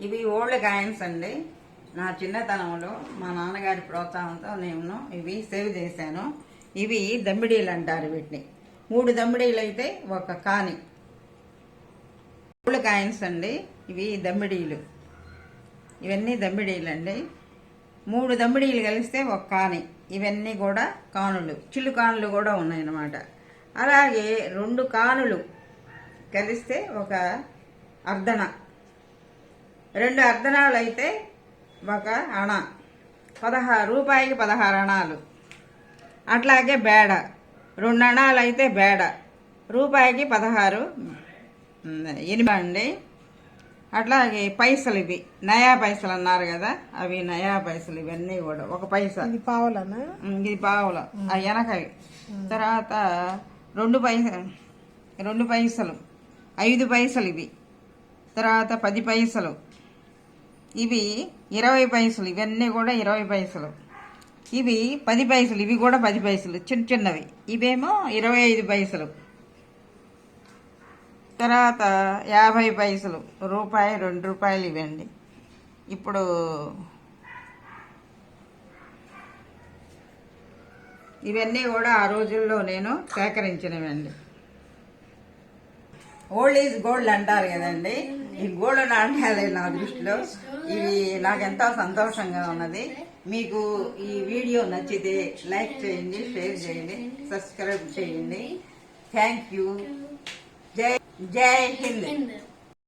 ఇవి old coins అండి. నా చిన్నతనంలో మా నాన్నగారి ప్రోత్సాహంతో నేను ఇవి సేవ్ చేశాను. ఇవి దమ్మిడీలు అంటారు వీటిని. మూడు దమ్మిడీలు అయితే ఒక కాని. ఓల్డ్ కాయిన్స్ అండి ఇవి దమ్మిడీలు. ఇవన్నీ దమ్మిడీలు అండి. మూడు దమ్మిడీలు కలిస్తే ఒక కాని. ఇవన్నీ కూడా కానులు. చిల్లు కానులు కూడా ఉన్నాయన్నమాట. అలాగే రెండు కానులు కలిస్తే ఒక అర్ధన. రెండు అర్ధనాలు అయితే ఒక అణ. పదహారు రూపాయికి పదహారు అణాలు. అట్లాగే బేడ. రెండు అణాలు అయితే బేడ. రూపాయికి పదహారు ఎనిమిది అట్లాగే పైసలు ఇవి. నయా పైసలు అన్నారు కదా అవి నయా పైసలు ఇవన్నీ కూడా. ఒక పైసా. ఇది పావులనా? ఉమ్, ఇది పావులు. ఆ వెనకవి. తర్వాత రెండు పైస రెండు పైసలు. ఐదు పైసలు ఇవి. తర్వాత పది పైసలు. ఇవి ఇరవై పైసలు ఇవన్నీ కూడా ఇరవై పైసలు. ఇవి పది పైసలు ఇవి కూడా పది పైసలు చిన్న చిన్నవి. ఇవేమో ఇరవై ఐదు పైసలు. తర్వాత యాభై పైసలు రూపాయి రెండు రూపాయలు ఇవ్వండి. ఇప్పుడు ఇవన్నీ కూడా ఆ రోజుల్లో నేను సేకరించినవండి. ఓల్డ్ ఈజ్ గోల్డ్ అంటారు కదండి. ఈ గోల్డ్ నాణ్యాలే నా దృష్టిలో. ఇవి నాకెంతో సంతోషంగా ఉన్నది. మీకు ఈ వీడియో నచ్చితే లైక్ చేయండి షేర్ చేయండి సబ్స్క్రైబ్ చేయండి. Thank you. జై జై హింద్.